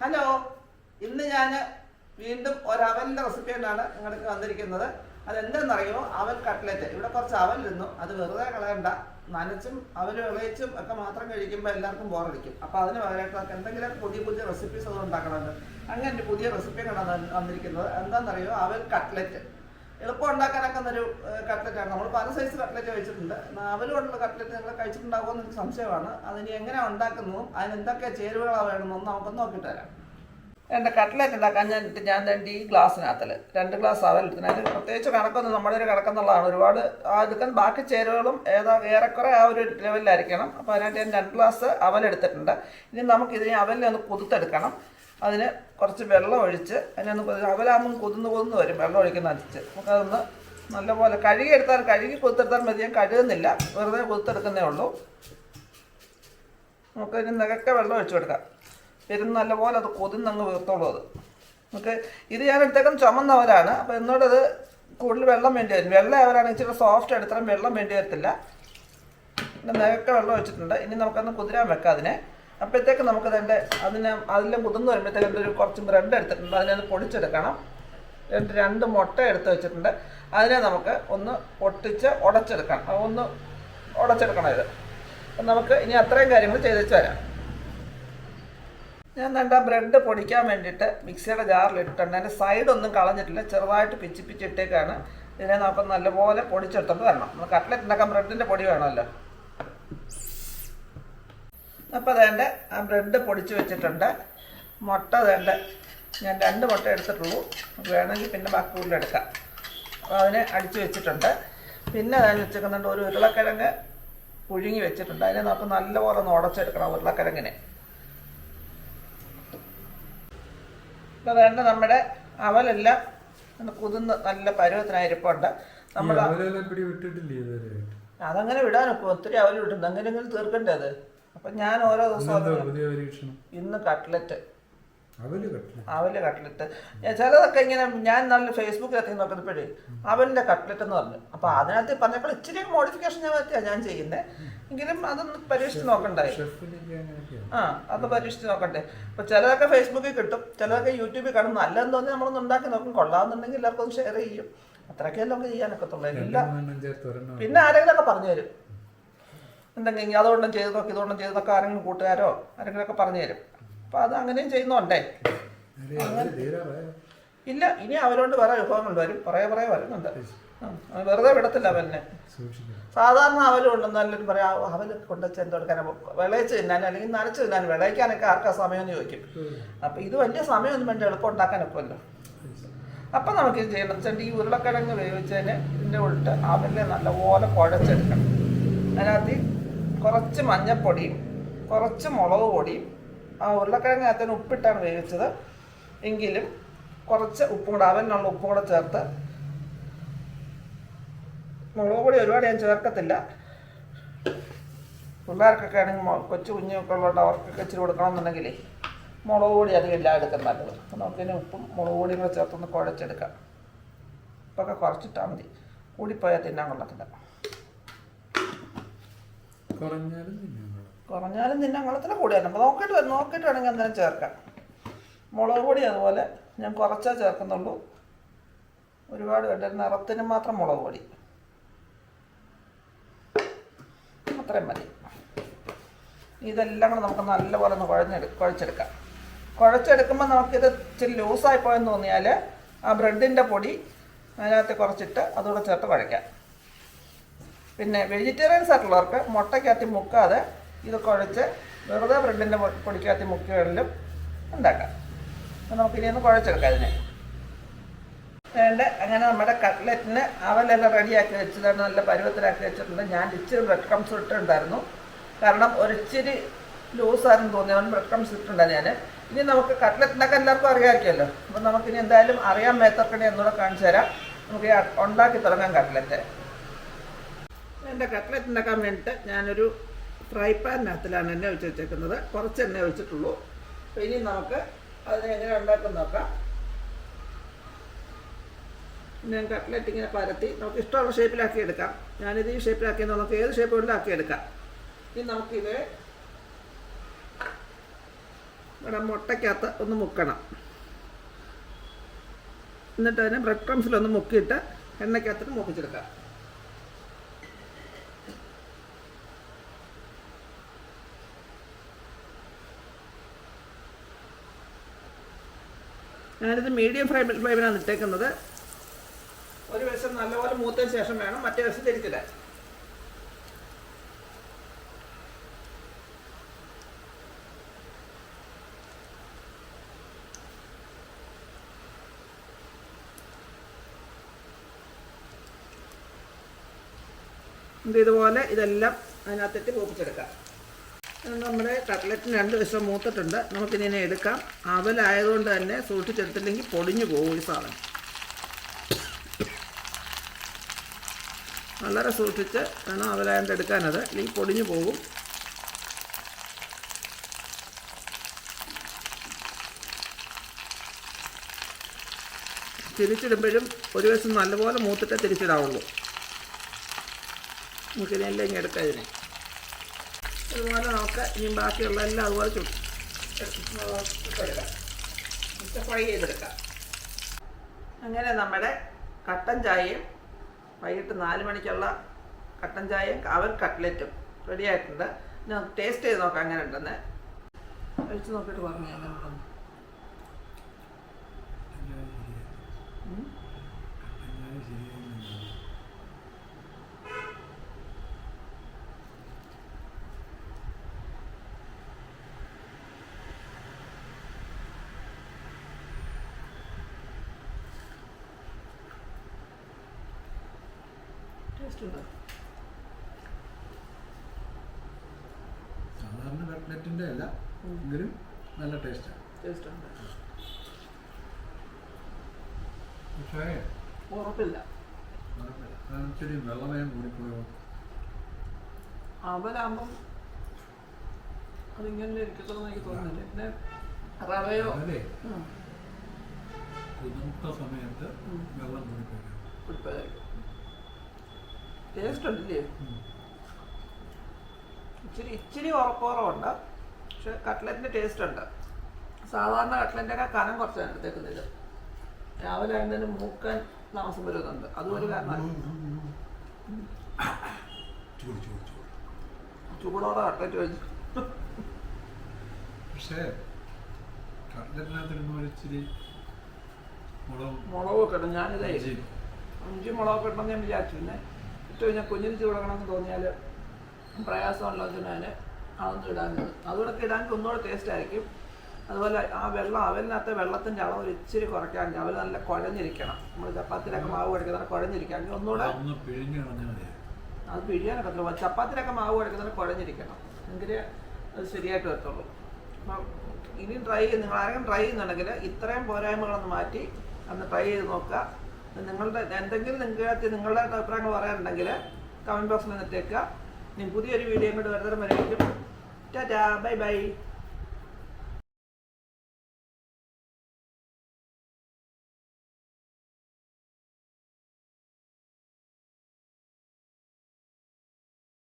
Hello ഇന്ന് ഞാൻ വീണ്ടും ഒരു അവലിന്റെ റെസിപ്പി കൊണ്ടാണ് നിങ്ങൾക്ക് വന്നിരിക്കുന്നത്. അതെന്തെന്നറിയോ അവൽ കട്ട്ലറ്റ് ഇവിടെ കുറച്ച് അവൽ ഇരുന്നു അത് വെറുതെ കളയണ്ട. നനച്ചും അവൽ വിളയിച്ചും ഒക്കെ മാത്രം കഴിക്കുമ്പോൾ എല്ലാവർക്കും ബോറടിക്കും അപ്പോൾ അതിന് പകരമായിട്ട് എന്തെങ്കിലും പുതിയ പുതിയ റെസിപ്പീസ് അത് ഉണ്ടാക്കണമെന്ന് അങ്ങനെ പുതിയ റെസിപ്പി കൊണ്ടാണ് വന്നിരിക്കുന്നത്. എന്താണെന്നറിയോ അവൽ കട്ട്ലറ്റ് എളുപ്പം ഉണ്ടാക്കാനൊക്കെ ഒരു കട്ട്ലറ്റാണ് നമ്മൾ പല സൈസ് കട്ട്ലറ്റ് കഴിച്ചിട്ടുണ്ട് അവൽ കൊണ്ടുള്ള കട്ട്ലറ്റ് നിങ്ങൾ കഴിച്ചിട്ടുണ്ടാകുമോ എന്ന് എനിക്ക് സംശയമാണ്. അതിന് ഉണ്ടാക്കുന്നു അതിന് എന്തൊക്കെ ചേരുവകളാണ് വേണമെന്നും നമുക്കൊന്ന് നോക്കിയിട്ട് തരാം എന്റെ കട്ട്ലറ്റ് ഉണ്ടാക്കാൻ ഞാൻ ഞാൻ രണ്ട് ഈ ഗ്ലാസ്സിനകത്തിൽ രണ്ട് ഗ്ലാസ് അവൽ അതിന് പ്രത്യേകിച്ച് കണക്കൊന്നും നമ്മുടെ ഒരു കണക്കെന്നുള്ളതാണ് ഒരുപാട് എടുക്കാൻ ബാക്കി ചേരുവകളും ഏതാ ഏറെക്കുറെ ആ ഒരു ലെവലിലായിരിക്കണം അപ്പോൾ അതിനായിട്ട് ഞാൻ രണ്ട് ഗ്ലാസ് അവൽ എടുത്തിട്ടുണ്ട് ഇനി നമുക്കിതിനെ അവലിനെ ഒന്ന് കുതിർത്തെടുക്കണം. അതിന് കുറച്ച് വെള്ളം ഒഴിച്ച് അതിനൊന്ന് അവലാകുമ്പം കുതിർന്ന് കുതിർന്ന് വരും. വെള്ളം ഒഴിക്കുന്ന അടിച്ച്. നമുക്കതൊന്ന് നല്ലപോലെ കഴുകി എടുത്താൽ കഴുകി കൊത്തെടുത്താൽ മതി. ഞാൻ കഴുകുന്നില്ല. വെറുതെ കൊത്തെടുക്കുന്നേ ഉള്ളൂ. നമുക്ക് ഇതിന് നികക്കെ വെള്ളം ഒഴിച്ചു കൊടുക്കാം. പെരുന്ന് നല്ലപോലെ അത് കൊതിന്നങ്ങ് വീർത്തോളൂ അത്. നമുക്ക് ഇത് ഞാൻ എടുത്തേക്കും ചുമന്നവരാണ്. അപ്പോൾ എന്നോടത് കൂടുതൽ വെള്ളം വേണ്ടി വരും. വെള്ളം അവരാണെങ്കിൽ ഇച്ചിരി സോഫ്റ്റ് എടുത്താലും വെള്ളം വേണ്ടി വരത്തില്ല. നികക്ക വെള്ളം ഒഴിച്ചിട്ടുണ്ട്. ഇനി നമുക്കൊന്ന് കുതിരാൻ വെക്കാം അതിനെ. അപ്പോഴത്തേക്ക് നമുക്ക് അതിന്റെ അതിനെ അതിലെ മുതിർന്ന് വരുമ്പോഴത്തേക്ക് ഒരു കുറച്ച് ബ്രെഡ് എടുത്തിട്ടുണ്ട്. അതിനെ പൊടിച്ചെടുക്കണം. രണ്ട് രണ്ട് മുട്ട എടുത്ത് വെച്ചിട്ടുണ്ട്. അതിനെ നമുക്ക് ഒന്ന് പൊട്ടിച്ച് ഉടച്ചെടുക്കണം. ഒന്ന് ഉടച്ചെടുക്കണം ഇത്. അപ്പം നമുക്ക് ഇനി അത്രയും കാര്യങ്ങൾ ചെയ്ത് വെച്ച് വരാം. ഞാൻ വേണ്ട ബ്രെഡ് പൊടിക്കാൻ വേണ്ടിയിട്ട് മിക്സിയുടെ ജാറിൽ ഇട്ടിട്ടുണ്ട്. അതിന്റെ സൈഡൊന്നും കളഞ്ഞിട്ടില്ല. ചെറുതായിട്ട് പിച്ചി പിച്ചിട്ടേക്കാണ് ഇതിനെ നമുക്ക് നല്ലപോലെ പൊടിച്ചെടുത്തോണ്ട് വരണം. നമ്മൾ കട്ട്ലറ്റ് ഉണ്ടാക്കാൻ ബ്രെഡിന്റെ പൊടി വേണമല്ലോ. അപ്പോൾ അതേണ്ട ആ ബ്രെഡ് പൊടിച്ച് വെച്ചിട്ടുണ്ട്. മുട്ട അതേണ്ട ഞാൻ രണ്ട് മുട്ട എടുത്തിട്ടുള്ളൂ. വേണമെങ്കിൽ പിന്നെ ബാക്കി കൂടുതൽ എടുക്കാം. അപ്പോൾ അതിനെ അടിച്ച് വെച്ചിട്ടുണ്ട്. പിന്നെ അതിന് വെച്ചിരിക്കുന്നുണ്ട് ഒരു ഉരുളക്കിഴങ്ങ് പുഴുങ്ങി വെച്ചിട്ടുണ്ട്. അതിനെ നമുക്ക് നല്ലപോലെ ഒന്ന് ഉടച്ചെടുക്കണം ഉരുളക്കിഴങ്ങിനെ. അപ്പോൾ വേണ്ട നമ്മുടെ അവലെല്ലാം ഒന്ന് കുതിർന്ന് നല്ല പരുവത്തിനായിരിപ്പുണ്ട് നമ്മൾ അതങ്ങനെ വിടാനൊക്കെ ഒത്തിരി അവൽ വിട്ടുണ്ട് എങ്ങനെയെങ്കിലും തീർക്കണ്ടേ അത്? അപ്പം ഞാൻ ഓരോ ദിവസവും ഇന്ന് കട്ട്ലറ്റ്. അവൽ കട്ട്ലറ്റ്. ചിലതൊക്കെ ഇങ്ങനെ ഞാൻ നല്ല ഫേസ്ബുക്കിലൊക്കെ നോക്കുന്നപ്പോഴേ അവലിന്റെ കട്ട്ലറ്റ് എന്ന് പറഞ്ഞു. അപ്പൊ അതിനകത്ത് പറഞ്ഞപ്പോൾ ഇച്ചിരി മോഡിഫിക്കേഷൻ ഞാൻ പറ്റിയാ ഞാൻ ചെയ്യുന്നത് എങ്കിലും അതൊന്ന് പരീക്ഷിച്ച് നോക്കണ്ടേ? ആ അതൊക്കെ പരീക്ഷിച്ച് നോക്കണ്ടേ? അപ്പൊ ചിലതൊക്കെ ഫേസ്ബുക്കിൽ കിട്ടും. ചിലതൊക്കെ യൂട്യൂബിൽ കാണും. നല്ലതെന്ന് തോന്നി നമ്മളൊന്ന് ഉണ്ടാക്കി നോക്കും. കൊള്ളാമെന്നുണ്ടെങ്കിൽ എല്ലാവർക്കും ഷെയർ ചെയ്യും. അത്രയൊക്കെ എല്ലാം ചെയ്യാനൊക്കെ ചേർത്ത് പിന്നെ പിന്നെ ആരെങ്കിലുമൊക്കെ പറഞ്ഞു തരും. എന്തെങ്കിലും അതുകൊണ്ടും ചെയ്ത് നോക്കി ഇതുകൊണ്ടും ചെയ്ത് നോക്കി ആരെങ്കിലും കൂട്ടുകാരോ ആരെങ്കിലും ഒക്കെ പറഞ്ഞു തരും. അപ്പോൾ അത് അങ്ങനെയും ചെയ്യുന്നുണ്ടേ. ഇല്ല ഇനി അവരോട് വേറെ വിഭവങ്ങൾ വരും കുറേ കുറേ വരുന്നുണ്ട്. വെറുതെ വിടത്തില്ല അവനെ. സാധാരണ അവലുണ്ട് നല്ലൊരു പറയാം അവൽ കൊണ്ട് കൊണ്ടുവച്ച് കൊടുക്കാൻ വിളയിച്ച് തിന്നാൻ അല്ലെങ്കിൽ നനച്ച് തിന്നാനും വിളയിക്കാനൊക്കെ ആർക്കാ സമയമെന്ന് ചോദിക്കും. അപ്പോൾ ഇത് വലിയ സമയമൊന്നും വേണ്ട എളുപ്പം ഉണ്ടാക്കാനൊക്കുമല്ലോ. അപ്പം നമുക്ക് ഇത് ചെയ്യണം ഈ ഉരുളക്കിഴങ്ങ് വേവിച്ചതിന് ഇതിന്റെ ഉള്ളിട്ട് അവലെ നല്ലപോലെ കുഴച്ചെടുക്കണം. അതിനകത്ത് കുറച്ച് മഞ്ഞപ്പൊടിയും കുറച്ച് മുളക് പൊടിയും ആ ഉരുളക്കിഴങ്ങ് അകത്തേന് ഉപ്പിട്ടാണ് വേവിച്ചത്. എങ്കിലും കുറച്ച് ഉപ്പും കൂടെ അവനുള്ള ഉപ്പും കൂടെ ചേർത്ത് മുളക് പൊടി ഒരുപാട് ഞാൻ ചേർക്കത്തില്ല. പിള്ളേർക്കൊക്കെ ആണെങ്കിൽ കൊച്ചു കുഞ്ഞൊക്കെ ഉള്ളതുകൊണ്ട് അവർക്കൊക്കെ ഇച്ചിരി കൊടുക്കണമെന്നുണ്ടെങ്കിലേ മുളക് പൊടി അധികം ഇല്ല എടുക്കാൻ നല്ലത്. നമുക്കിതിന് ഉപ്പും മുളക് പൊടിയും കൂടെ ചേർത്തൊന്ന് കുഴച്ചെടുക്കാം. ഉപ്പൊക്കെ കുറച്ചിട്ടാൽ മതി. കൂടിപ്പോയാൽ തിന്നാൻ കൊള്ളത്തില്ല. കുറഞ്ഞാലും നിന്നെ കൊള്ളാം. കൂടി അപ്പോൾ നോക്കിയിട്ട്. നോക്കിയിട്ട് വേണമെങ്കിൽ അന്നേരം ചേർക്കാം. മുളക് പൊടി അതുപോലെ ഞാൻ കുറച്ചേ ചേർക്കുന്നുള്ളൂ. ഒരുപാട് വേണ്ട. നിറത്തിന് മാത്രം മുളക് പൊടി. അത്രയും മതി. ഇതെല്ലാം കൂടെ നമുക്ക് നല്ലപോലെ ഒന്ന് കുഴഞ്ഞെടു കുഴച്ചെടുക്കാം. കുഴച്ചെടുക്കുമ്പോൾ നമുക്കിത് ഇച്ചിരി ലൂസായി പോയെന്ന് തോന്നിയാൽ ആ ബ്രെഡിന്റെ പൊടി അതിനകത്ത് കുറച്ചിട്ട് അതുകൂടെ ചേർത്ത് കുഴയ്ക്കാം. പിന്നെ വെജിറ്റേറിയൻസ് ആയിട്ടുള്ളവർക്ക് മുട്ടയ്ക്കകത്ത് മുക്കാതെ ഇത് കുഴച്ച് വെറുതെ ബ്രെഡിന്റെ പൊടിക്കകത്ത് മുക്കുകളിലും ഉണ്ടാക്കാം. അപ്പം നമുക്കിനി ഒന്ന് കുഴച്ചെടുക്കാം അതിനെ. വേണ്ട അങ്ങനെ നമ്മുടെ കട്ട്ലറ്റിന് അവലെല്ലാം റെഡിയാക്കി വെച്ചതാണ് നല്ല പരുവത്തിലാക്കി വെച്ചിട്ടുണ്ട്. ഞാൻ ഇച്ചിരി ബ്രെഡ് ക്രംസ് ഇട്ടിട്ടുണ്ടായിരുന്നു. കാരണം ഒരിച്ചിരി ലൂസായിരുന്നു തോന്നി അവൻ ബ്രെഡ് ക്രംസ് ഇട്ടിട്ടുണ്ട് ഞാൻ ഇനി നമുക്ക് കട്ട്ലറ്റ് ഉണ്ടാക്കാൻ എല്ലാവർക്കും അറിയാമായിരിക്കുമല്ലോ. അപ്പം നമുക്കിനി എന്തായാലും അറിയാൻ മേത്തർക്കണി എന്നൂടെ കാണിച്ചു തരാം നമുക്ക് ഉണ്ടാക്കി തുടങ്ങാം കട്ട്ലറ്റ്. എന്റെ കട്ട്ലറ്റ് ഉണ്ടാക്കാൻ വേണ്ടിയിട്ട് ഞാനൊരു ഫ്രൈ പാനിനകത്തിലാണ് എണ്ണ ഒഴിച്ച് വെച്ചേക്കുന്നത്. കുറച്ച് എണ്ണ ഒഴിച്ചിട്ടുള്ളൂ. അപ്പോൾ ഇനി നമുക്ക് അതിനെ എങ്ങനെ ഉണ്ടാക്കും നോക്കാം. ഞാൻ കട്ട്ലറ്റ് ഇങ്ങനെ പരത്തി നമുക്ക് ഇഷ്ടമുള്ള ഷേപ്പിലാക്കി എടുക്കാം. ഞാനിത് ഈ ഷേപ്പിലാക്കി നമുക്ക് ഏത് ഷേപ്പ് വേണമെങ്കിലും ആക്കി എടുക്കാം. ഇനി നമുക്കിത് ഇവിടെ മുട്ടയ്ക്കകത്ത് ഒന്ന് മുക്കണം. എന്നിട്ട് അതിനെ ബ്രെഡ് ക്രംസിലൊന്ന് മുക്കിയിട്ട് എണ്ണയ്ക്കകത്തിട്ട് മുക്കിച്ചെടുക്കാം ഞാനിത് മീഡിയം ഫ്രൈ ഫ്ലെയിമിനാണ് ഇട്ടേക്കുന്നത്. ഒരു വശം നല്ലപോലെ മൂത്തതിന് ശേഷം വേണം മറ്റേ വശം തിരിച്ചിടാൻ. ഇത് ഇതുപോലെ ഇതെല്ലാം അതിനകത്തിട്ട് കൂപ്പിച്ചെടുക്കാം. ഇത് നമ്മുടെ കട്ട്ലറ്റിന് രണ്ട് വശം മൂത്തിട്ടുണ്ട്. നമുക്കിതിനെ എടുക്കാം. അവലായതുകൊണ്ട് തന്നെ സൂക്ഷിച്ചെടുത്തില്ലെങ്കിൽ പൊടിഞ്ഞു പോകും ഈ സാധനം. വളരെ സൂക്ഷിച്ച് വേണം അവലായത് എടുക്കാനത്. അല്ലെങ്കിൽ പൊടിഞ്ഞു പോകും. തിരിച്ചിടുമ്പോഴും ഒരു വശം നല്ലപോലെ മൂത്തിട്ടേ തിരിച്ചിടാവുള്ളൂ. നമുക്കിനെല്ലാം ഇങ്ങനെ എടുക്കാം ഇതിനെ. അതുപോലെ നമുക്ക് ഇനി ബാക്കിയുള്ള എല്ലാം അതുപോലെ ചുട്ട്. ഇട്ടെടുക്കാം ഫ്രൈ ചെയ്തെടുക്കാം. അങ്ങനെ നമ്മുടെ കട്ടൻ ചായയും വൈകിട്ട് നാല് മണിക്കുള്ള കട്ടൻ ചായയും അവർ കട്ട്ലറ്റും റെഡി ആയിട്ടുണ്ട്. ടേസ്റ്റ് ചെയ്ത് നോക്കാം അങ്ങനെ ഉണ്ടെന്ന് കഴിച്ച് നോക്കിയിട്ട് പറഞ്ഞു എങ്ങനെ ഉണ്ടെന്ന് ഉം. ടേസ്റ്റ് ഉണ്ടോ സാധാരണ കട്ട്ലറ്റിന്റെ അല്ല എങ്കിലും നല്ല ടേസ്റ്റാണ് ടേസ്റ്റ് ഉണ്ട്? പക്ഷേ ഉറപ്പില്ല. ഇച്ചിരി വെള്ളമയം കൂടിപ്പോയോ? അവലാകുമ്പം അതിങ്ങനെ ഇരിക്കത്തുള്ളൂ എനിക്ക് തോന്നുന്നില്ല. പിന്നെ റവയോ? കുതിർത്ത സമയത്ത്. വെള്ളം കൂടിപ്പോയോ? ടേസ്റ്റ് ഉണ്ടല്ലേ? ഇച്ചിരി ഇച്ചിരി ഉറപ്പുറവുണ്ട്. പക്ഷെ കട്ട്ലറ്റിന്റെ ടേസ്റ്റ് ഉണ്ട്. സാധാരണ കട്ട്ലറ്റിന്റെയൊക്കെ കനം കുറച്ചാണ് എടുത്തേക്കുന്നത്. രാവിലെ ആയതിന് മൂക്കാൻ താമസം വരുന്നുണ്ട്. അതും ഒരു കാരണമാണ് ചൂട് ചൂട് ചൂട്. ചൂടോടെ കട്ട്ലറ്റ് വെച്ചു പക്ഷേ ഇച്ചിരി മുളകും മുളകൊക്കെ ഇടും. ഞാനിതേ അഞ്ച് മുളകൊക്കെ ഇടണമെന്ന് ഞാൻ വിചാരിച്ചു. പിന്നെ ഇട്ട് കഴിഞ്ഞാൽ കുഞ്ഞിന് എന്ന് തോന്നിയാൽ പ്രയാസമുള്ള ഞാൻ അതൊന്നും ഇടാഞ്ഞത്. അതുകൂടെ ഇടാൻ ഒന്നുകൂടെ ടേസ്റ്റ് ആയിരിക്കും. അതുപോലെ ആ വെള്ളം അവലിനകത്തെ വെള്ളത്തിന്റെ അളവ് ഒരു ഇച്ചിരി കുറയ്ക്കാൻ അവൽ നല്ല കുഴഞ്ഞിരിക്കണം. നമ്മൾ ചപ്പാത്തിയിലൊക്കെ മാവ് കുഴക്കുന്നത് കുഴഞ്ഞിരിക്കുകയാണെങ്കിൽ ഒന്നുകൂടെ അത് പിഴിയാനൊക്കെ അത്ര ചപ്പാത്തിയിലൊക്കെ മാവ് കുഴക്കുന്നത് കുഴഞ്ഞിരിക്കണം. എങ്കിലേ അത് ശരിയായിട്ട് വരത്തുള്ളൂ. അപ്പം ഇനി ട്രൈ ചെയ്ത് നിങ്ങൾ ആരെങ്കിലും ട്രൈ ചെയ്യുന്നുണ്ടെങ്കിൽ ഇത്രയും പോരായ്മകളൊന്ന് മാറ്റി അന്ന് ട്രൈ ചെയ്ത് നോക്കുക. നിങ്ങളുടെ എന്തെങ്കിലും നിങ്ങൾക്ക് നിങ്ങളുടെ അഭിപ്രായങ്ങൾ പറയാനുണ്ടെങ്കിൽ കമന്റ് ബോക്സിൽ നിന്നിട്ടേക്കുക ഇനി പുതിയൊരു വീഡിയോ കൊണ്ട് വരുന്നതിന് വരേക്കും. Tata bye bye